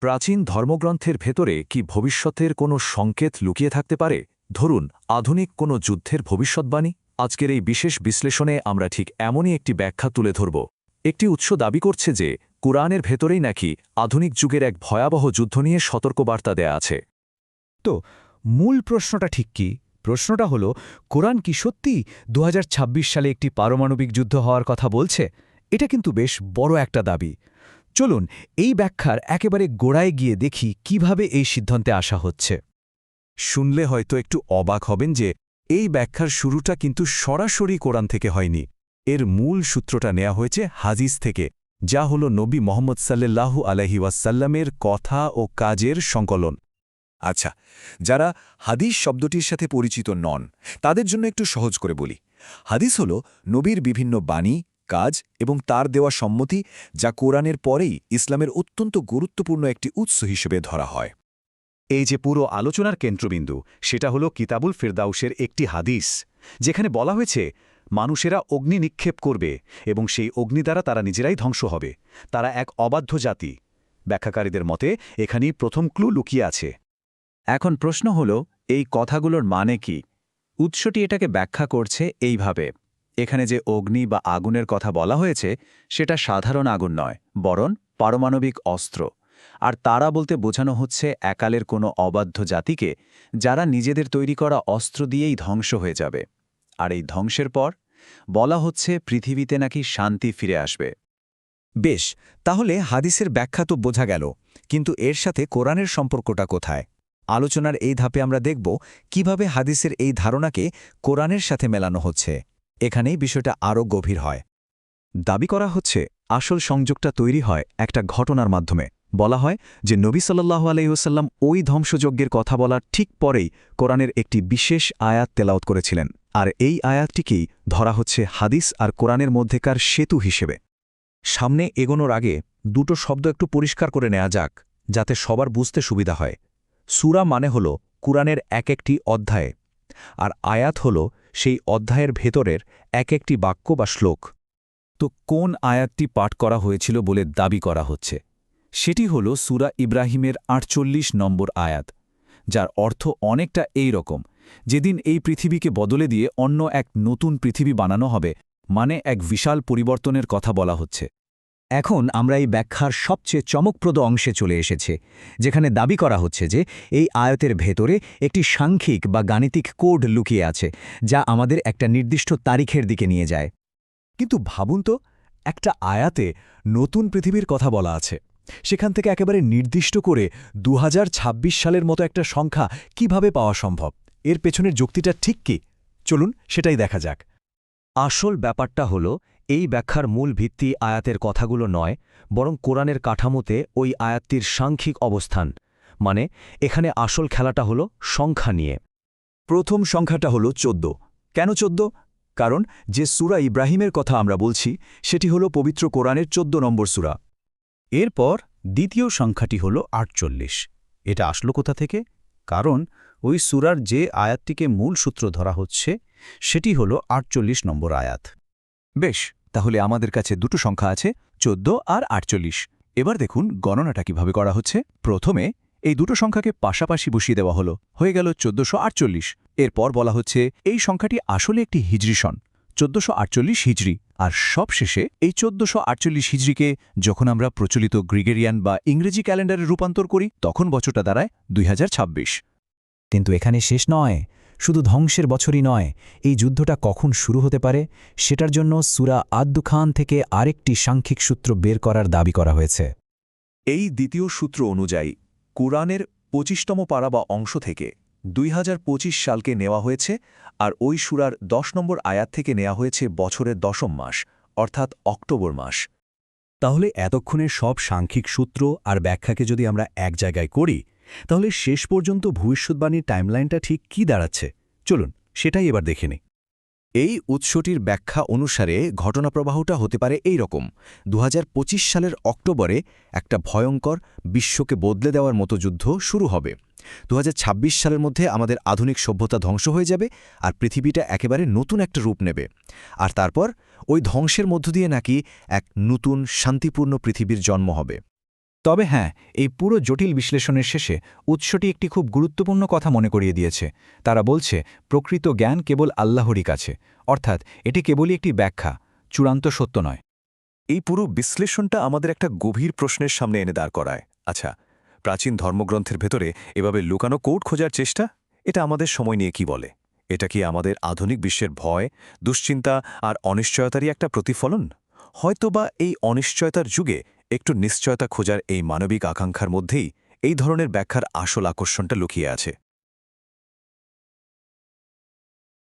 প্রাচীন ধর্মগ্রন্থের ভেতরে কি ভবিষ্যতের কোনো সংকেত লুকিয়ে থাকতে পারে? ধরুন, আধুনিক কোনো যুদ্ধের ভবিষ্যৎবাণী? আজকের এই বিশেষ বিশ্লেষণে আমরা ঠিক এমনই একটি ব্যাখ্যা তুলে ধরব। একটি উৎস দাবি করছে যে, কোরআনের ভেতরেই নাকি আধুনিক যুগের এক ভয়াবহ যুদ্ধ নিয়ে সতর্কবার্তা দেয়া আছে। তো, মূল প্রশ্নটা ঠিক কি? প্রশ্নটা হলো, কোরআন কি সত্যি দু হাজার ছাব্বিশ সালে একটি পারমাণবিক যুদ্ধ হওয়ার কথা বলছে? এটা কিন্তু বেশ বড় একটা দাবি। চলুন এই ব্যাখ্যার একেবারে গোড়ায় গিয়ে দেখি কীভাবে এই সিদ্ধান্তে আসা হচ্ছে। শুনলে হয়তো একটু অবাক হবেন যে এই ব্যাখ্যার শুরুটা কিন্তু সরাসরি কোরআন থেকে হয়নি। এর মূল সূত্রটা নেওয়া হয়েছে হাদিস থেকে, যা হল নবী মোহাম্মদ সাল্লাল্লাহু আলহি ওয়াসাল্লামের কথা ও কাজের সংকলন। আচ্ছা যারা হাদিস শব্দটির সাথে পরিচিত নন, তাদের জন্য একটু সহজ করে বলি। হাদিস হল নবীর বিভিন্ন বাণী কাজ এবং তার দেওয়া সম্মতি যা কোরআনের পরেই ইসলামের অত্যন্ত গুরুত্বপূর্ণ একটি উৎস হিসেবে ধরা হয়। এই যে পুরো আলোচনার কেন্দ্রবিন্দু, সেটা হলো কিতাবুল ফিরদাউসের একটি হাদিস, যেখানে বলা হয়েছে, মানুষেরা অগ্নি নিক্ষেপ করবে এবং সেই অগ্নি দ্বারা তারা নিজেরাই ধ্বংস হবে। তারা এক অবাধ্য জাতি। ব্যাখ্যাকারীদের মতে, এখানেই প্রথম ক্লু লুকিয়ে আছে। এখন প্রশ্ন হল, এই কথাগুলোর মানে কি? উৎসটি এটাকে ব্যাখ্যা করছে এইভাবে। এখানে যে অগ্নি বা আগুনের কথা বলা হয়েছে, সেটা সাধারণ আগুন নয়, বরং পারমাণবিক অস্ত্র। আর তারা বলতে বোঝানো হচ্ছে একালের কোনো অবাধ্য জাতিকে, যারা নিজেদের তৈরি করা অস্ত্র দিয়েই ধ্বংস হয়ে যাবে। আর এই ধ্বংসের পর বলা হচ্ছে পৃথিবীতে নাকি শান্তি ফিরে আসবে। বেশ, তাহলে হাদিসের ব্যাখ্যা তো বোঝা গেল, কিন্তু এর সাথে কোরআনের সম্পর্কটা কোথায়? আলোচনার এই ধাপে আমরা দেখব কীভাবে হাদিসের এই ধারণাকে কোরআনের সাথে মেলানো হচ্ছে। এখানেই বিষয়টা আরও গভীর হয়। দাবি করা হচ্ছে, আসল সংযোগটা তৈরি হয় একটা ঘটনার মাধ্যমে। বলা হয় যে নবী সাল্লাহ আলাইসাল্লাম ওই ধ্বংসযজ্ঞের কথা বলার ঠিক পরেই কোরআনের একটি বিশেষ আয়াত তেলাওত করেছিলেন। আর এই আয়াতটিকেই ধরা হচ্ছে হাদিস আর কোরআনের মধ্যেকার সেতু হিসেবে। সামনে এগোনোর আগে দুটো শব্দ একটু পরিষ্কার করে নেওয়া যাক, যাতে সবার বুঝতে সুবিধা হয়। সুরা মানে হল কুরআনের এক একটি অধ্যায়ে। আর আয়াত হল সেই অধ্যায়ের ভেতরের এক একটি বাক্য বা শ্লোক। তো কোন আয়াতটি পাঠ করা হয়েছিল বলে দাবি করা হচ্ছে? সেটি হল সুরা ইব্রাহিমের আটচল্লিশ নম্বর আয়াত, যার অর্থ অনেকটা এই রকম, যেদিন এই পৃথিবীকে বদলে দিয়ে অন্য এক নতুন পৃথিবী বানানো হবে মানে এক বিশাল পরিবর্তনের কথা বলা হচ্ছে। এখন আমরা এই ব্যাখ্যার সবচেয়ে চমকপ্রদ অংশে চলে এসেছে, যেখানে দাবি করা হচ্ছে যে এই আয়তের ভেতরে একটি সাংখ্যিক বা গাণিতিক কোড লুকিয়ে আছে, যা আমাদের একটা নির্দিষ্ট তারিখের দিকে নিয়ে যায়। কিন্তু ভাবুন তো, একটা আয়াতে নতুন পৃথিবীর কথা বলা আছে। সেখান থেকে একেবারে নির্দিষ্ট করে দু হাজার ছাব্বিশ সালের মতো একটা সংখ্যা কীভাবে পাওয়া সম্ভব? এর পেছনের যুক্তিটা ঠিক কি? চলুন সেটাই দেখা যাক। আসল ব্যাপারটা হল, এই ব্যাখ্যার মূল ভিত্তি আয়াতের কথাগুলো নয়, বরং কোরআনের কাঠামোতে ওই আয়াতটির সাংখ্যিক অবস্থান মানে এখানে আসল খেলাটা হল সংখ্যা নিয়ে। প্রথম সংখ্যাটা হল চোদ্দ। কেন চোদ্দ? কারণ যে সুরা ইব্রাহিমের কথা আমরা বলছি, সেটি হল পবিত্র কোরআনের চোদ্দ নম্বর সুরা। এরপর দ্বিতীয় সংখ্যাটি হল আটচল্লিশ। এটা আসলো কোথা থেকে? কারণ ওই সুরার যে আয়াতটিকে মূল সূত্র ধরা হচ্ছে সেটি হল আটচল্লিশ নম্বর আয়াত। বেশ, তাহলে আমাদের কাছে দুটো সংখ্যা আছে, চোদ্দ আর আটচল্লিশ। এবার দেখুন গণনাটা কীভাবে করা হচ্ছে। প্রথমে এই দুটো সংখ্যাকে পাশাপাশি বসিয়ে দেওয়া হলো। হয়ে গেল চোদ্দশো আটচল্লিশ। এরপর বলা হচ্ছে এই সংখ্যাটি আসলে একটি হিজরি সন, চোদ্দশো আটচল্লিশ হিজরি। আর সবশেষে এই চোদ্দশো আটচল্লিশ হিজরিকে যখন আমরা প্রচলিত গ্রিগেরিয়ান বা ইংরেজি ক্যালেন্ডারে রূপান্তর করি, তখন বছরটা দাঁড়ায় দুই হাজার ছাব্বিশ। কিন্তু এখানে শেষ নয়। শুধু ধ্বংসের বছরই নয়, এই যুদ্ধটা কখন শুরু হতে পারে, সেটার জন্য সুরা আদ্দুখান থেকে আরেকটি সাংখ্যিক সূত্র বের করার দাবি করা হয়েছে। এই দ্বিতীয় সূত্র অনুযায়ী, কুরআনের পঁচিশতম পাড়া বা অংশ থেকে দুই হাজার পঁচিশ সালকে নেওয়া হয়েছে আর ওই সুরার দশ নম্বর আয়াত থেকে নেওয়া হয়েছে বছরের দশম মাস, অর্থাৎ অক্টোবর মাস। তাহলে এতক্ষণের সব সাংখ্যিক সূত্র আর ব্যাখ্যাকে যদি আমরা এক জায়গায় করি তাহলে শেষ পর্যন্ত ভবিষ্যৎবাণীর টাইমলাইনটা ঠিক কি দাঁড়াচ্ছে? চলুন, সেটাই এবার দেখে নিই। এই উৎসটির ব্যাখ্যা অনুসারে ঘটনাপ্রবাহটা হতে পারে এই রকম দু হাজার পঁচিশ সালের অক্টোবরে একটা ভয়ঙ্কর, বিশ্বকে বদলে দেওয়ার মতো যুদ্ধ শুরু হবে। দু হাজার ছাব্বিশ সালের মধ্যে আমাদের আধুনিক সভ্যতা ধ্বংস হয়ে যাবে আর পৃথিবীটা একেবারে নতুন একটা রূপ নেবে। আর তারপর ওই ধ্বংসের মধ্য দিয়ে নাকি এক নতুন, শান্তিপূর্ণ পৃথিবীর জন্ম হবে। তবে হ্যাঁ এই পুরো জটিল বিশ্লেষণের শেষে উৎসটি একটি খুব গুরুত্বপূর্ণ কথা মনে করিয়ে দিয়েছে। তারা বলছে, প্রকৃত জ্ঞান কেবল আল্লাহরই কাছে। অর্থাৎ, এটি কেবলই একটি ব্যাখ্যা, চূড়ান্ত সত্য নয়। এই পুরো বিশ্লেষণটা আমাদের একটা গভীর প্রশ্নের সামনে এনে দাঁড় করায়। আচ্ছা প্রাচীন ধর্মগ্রন্থের ভেতরে এভাবে লুকানো কোড খোঁজার চেষ্টা? এটা আমাদের সময় নিয়ে কি বলে? এটা কি আমাদের আধুনিক বিশ্বের ভয়, দুশ্চিন্তা আর অনিশ্চয়তারই একটা প্রতিফলন? হয়তোবা এই অনিশ্চয়তার যুগে একটু নিশ্চয়তা খোঁজার এই মানবিক আকাঙ্ক্ষার মধ্যেই এই ধরনের ব্যাখ্যার আসল আকর্ষণটা লুকিয়ে আছে।